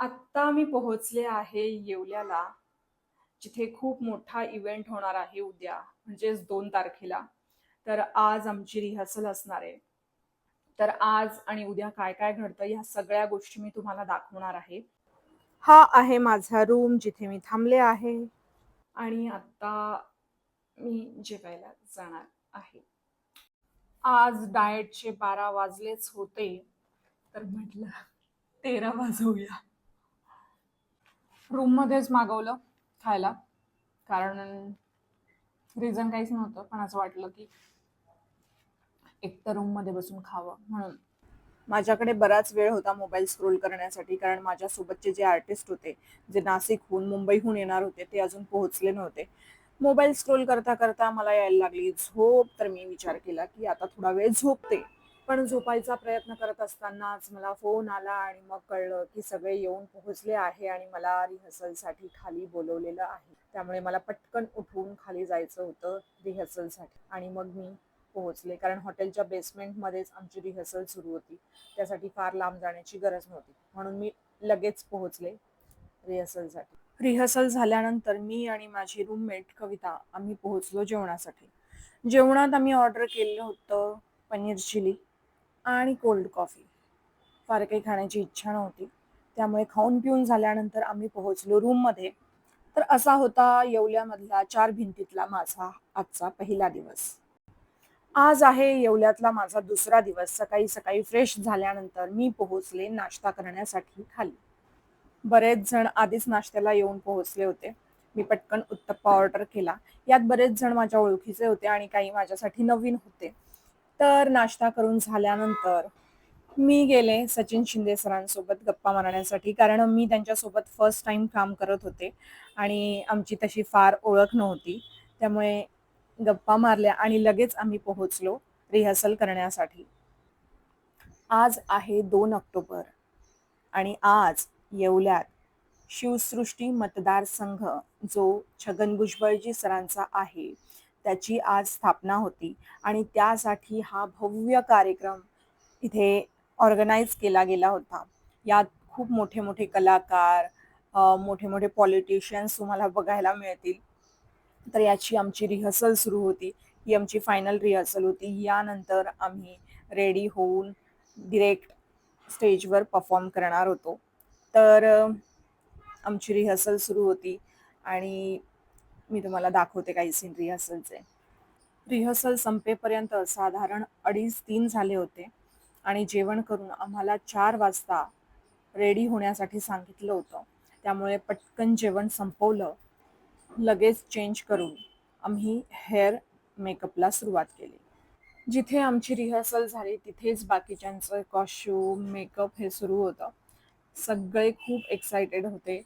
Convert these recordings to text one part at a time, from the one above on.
आत्ता मी पोहोचले आहे येवल्याला जिथे खूप मोठा इव्हेंट होणार आहे उद्या म्हणजेच दोन तारखेला. तर आज आमची रिहर्सल असणार आहे. तर आज आणि उद्या काय काय घडतं ह्या सगळ्या गोष्टी मी तुम्हाला दाखवणार आहे. हा आहे माझा रूम जिथे मी थांबले आहे. आणि आता मी जेवायला जाणार आहे. आज डाएटचे बारा वाजलेच होते तर म्हटलं तेरा वाजवूया. रूममध्येच मागवलं खायला. कारण रिझन काहीच नव्हतं. पण असं वाटलं की एक तर रूममध्ये बसून खावं म्हणून. माझ्याकडे बराच वेळ होता मोबाईल स्क्रोल करण्यासाठी. कारण माझ्यासोबतचे जे आर्टिस्ट होते जे नाशिकहून मुंबईहून येणार होते ते अजून पोहोचले नव्हते. मोबाईल स्क्रोल करता करता मला यायला लागली. झोप तर मी विचार केला की आता थोडा वेळ झोपते. पण झोपायचा प्रयत्न करत असतानाच मला फोन आला आणि मग कळलं की सगळे येऊन पोहोचले आहे आणि मला रिहर्सलसाठी खाली बोलवलेलं आहे. त्यामुळे मला पटकन उठून खाली जायचं होतं रिहर्सलसाठी आणि मग मी पोहोचले. कारण हॉटेलच्या बेसमेंटमध्येच आमची रिहर्सल सुरू होती. त्यासाठी फार लांब जाण्याची गरज नव्हती. म्हणून मी लगेच पोहोचले रिहर्सलसाठी. रिहर्सल झाल्यानंतर मी आणि माझी रूममेट कविता आम्ही पोहोचलो जेवणासाठी. जेवणात आम्ही ऑर्डर केलं होतं पनीर चिली. आणि कोल्ड कॉफी. फार काही खाण्याची इच्छा नव्हती. त्यामुळे खाऊन पिऊन झाल्यानंतर आम्ही पोहोचलो रूममध्ये. तर असा होता येवल्यामधला चार भिंतीतला माझा आजचा पहिला दिवस. आज आहे येवल्यातला माझा दुसरा दिवस. सकाळी सकाळी फ्रेश झाल्यानंतर मी पोहोचले नाश्ता करण्यासाठी खाली. बरेच जण आधीच नाश्त्याला येऊन पोहोचले होते. मी पटकन उत्तप्पा ऑर्डर केला. यात बरेच जण माझ्या ओळखीचे होते आणि काही माझ्यासाठी नवीन होते. तर नाश्ता करून झाल्यानंतर मी गेले सचिन शिंदे सरांसोबत गप्पा मारण्यासाठी कारण मी त्यांच्यासोबत फर्स्ट टाइम काम करत होते आणि आमची तशी फार ओळख नव्हती. त्यामुळे गप्पा मारल्या आणि लगेच आम्ही पोहोचलो रिहर्सल करण्यासाठी. आज आहे दोन ऑक्टोबर आणि आज येवल्यात शिवसृष्टी मतदारसंघ जो छगन भुजबळजी सरांचा आहे. त्याची आज स्थापना होती. आणि त्यासाठी हा भव्य कार्यक्रम इथे ऑर्गनाईज केला गेला होता. यात खूप मोठे मोठे कलाकार मोठे मोठे पॉलिटिशियन्स तुम्हाला बघायला मिळतील. तर याची आमची रिहर्सल सुरू होती. ही आमची फायनल रिहर्सल होती. यानंतर आम्ही रेडी होऊन डिरेक्ट स्टेजवर परफॉर्म करणार होतो. तर आमची रिहर्सल सुरू होती. आणि मी तुम्हाला दाखवते काही सीन रिहर्सलचे रिहर्सल संपेपर्यंत साधारण अडीच तीन झाले होते आणि जेवण करून आम्हाला चार वाजता रेडी होण्यासाठी सांगितलं होतं. त्यामुळे पटकन जेवण संपवलं. लगेच चेंज करून आम्ही हेअर मेकअपला सुरुवात केली. जिथे आमची रिहर्सल झाली तिथेच बाकीच्यांचं कॉस्ट्यूम मेकअप हे सुरू होतं. सगळे खूप एक्सायटेड होते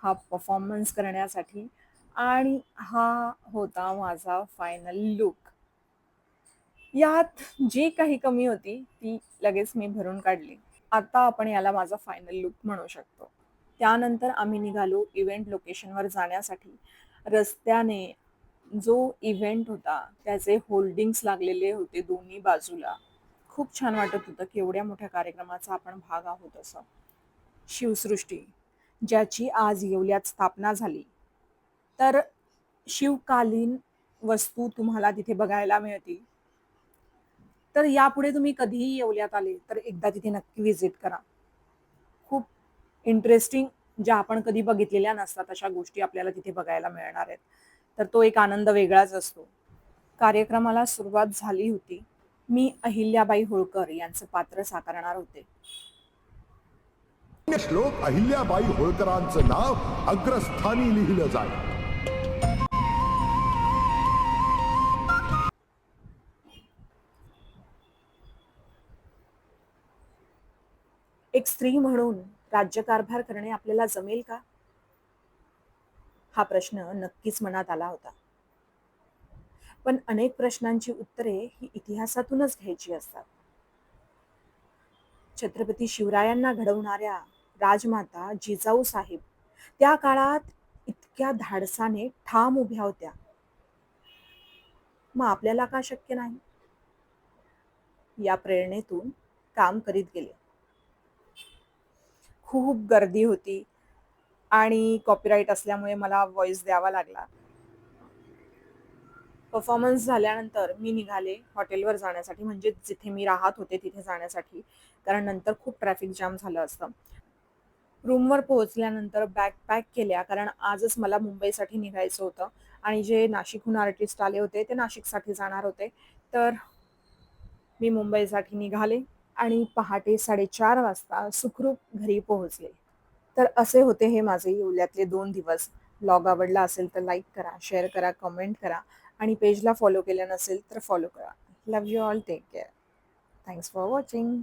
हा परफॉर्मन्स करण्यासाठी. आणि हा होता माझा फायनल लुक यात जी काही कमी होती ती लगेच मी भरून काढली. आता आपण याला माझा फायनल लुक म्हणू शकतो. त्यानंतर आम्ही निघालो इव्हेंट लोकेशनवर जाण्यासाठी. रस्त्याने जो इव्हेंट होता त्याचे होल्डिंग्स लागलेले होते दोन्ही बाजूला. खूप छान वाटत होतं की एवढ्या मोठ्या कार्यक्रमाचा आपण भाग आहोत असं. शिवसृष्टी ज्याची आज येवल्यात स्थापना झाली. तर शिवकालीन वस्तू तुम्हाला तिथे बघायला मिळतील. तर यापुढे तुम्ही कधीही येवल्यात आले तर एकदा तिथे नक्की व्हिजिट करा. खूप इंटरेस्टिंग ज्या आपण कधी बघितलेल्या नसतात अशा गोष्टी आपल्याला तिथे बघायला मिळणार आहेत. तर तो एक आनंद वेगळाच असतो. कार्यक्रमाला सुरुवात झाली होती. मी अहिल्याबाई होळकर यांचं पात्र साकारणार होते. श्लोक अहिल्याबाई होळकरांचं नाव अग्रस्थानी लिहिलं जाईल. एक स्त्री म्हणून राज्यकारभार करणे आपल्याला जमेल का? हा प्रश्न नक्कीच मनात आला होता. पण अनेक प्रश्नांची उत्तरे ही इतिहासातूनच घ्यायची असतात. छत्रपती शिवरायांना घडवणाऱ्या राजमाता जिजाऊ साहेब त्या काळात इतक्या धाडसाने ठाम उभ्या होत्या. मग आपल्याला का शक्य नाही? या प्रेरणेतून काम करीत गेले. खूप गर्दी होती. आणि कॉपीराईट असल्यामुळे मला व्हॉइस द्यावा लागला. परफॉर्मन्स झाल्यानंतर मी निघाले हॉटेलवर जाण्यासाठी म्हणजे जिथे मी राहत होते तिथे जाण्यासाठी. कारण नंतर खूप ट्रॅफिक जाम झालं असतं. रूमवर पोहोचल्यानंतर बॅग पॅक केल्या कारण आजच मला मुंबईसाठी निघायचं होतं. आणि जे नाशिकहून आर्टिस्ट आले होते ते नाशिकसाठी जाणार होते. तर मी मुंबईसाठी निघाले. आणि पहाटे साडेचार वाजता सुखरूप घरी पोहोचले. तर असे होते हे माझे येवल्यातले दोन दिवस. ब्लॉग आवडला असेल तर लाईक करा शेअर करा कमेंट करा. आणि पेजला फॉलो केलं नसेल तर फॉलो करा. Love you all take care thanks for watching